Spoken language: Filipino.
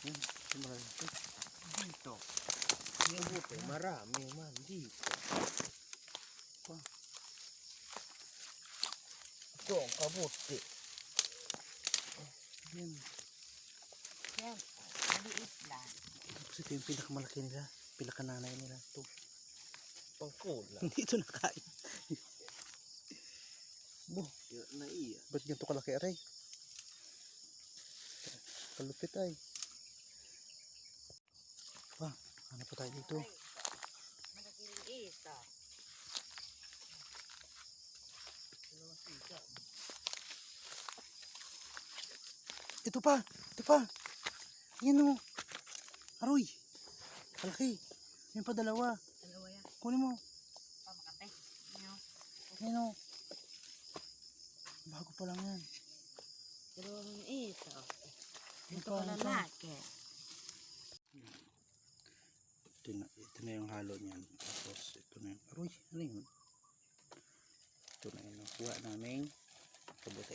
Malaki. Dito. Yung buto, marami man dito. Pa. Ito ang kabuti. Yan. Yan. Maliit lang. Tapos ito yung pinakamalaki nila. Pinakananay nila. Ito. Pangkula. Hindi ito nakain. Bo, Yan na iya. ba't ganito kalaki aray? Kalupit ay. Ano pa tayo dito? Ito pa, ito pa. Yan o. Aroy. Kalaki. Yan pa dalawa. Dalawa yan. Kunin mo. Pa makate. Yan o. Bago pa lang yan. Dalawang isa. Ito pa, pa. laki. Ito na, ito na yung halo niyan. Tapos ito na yung, aroy, ano yun? Ito na yung nakuha naming kabuti.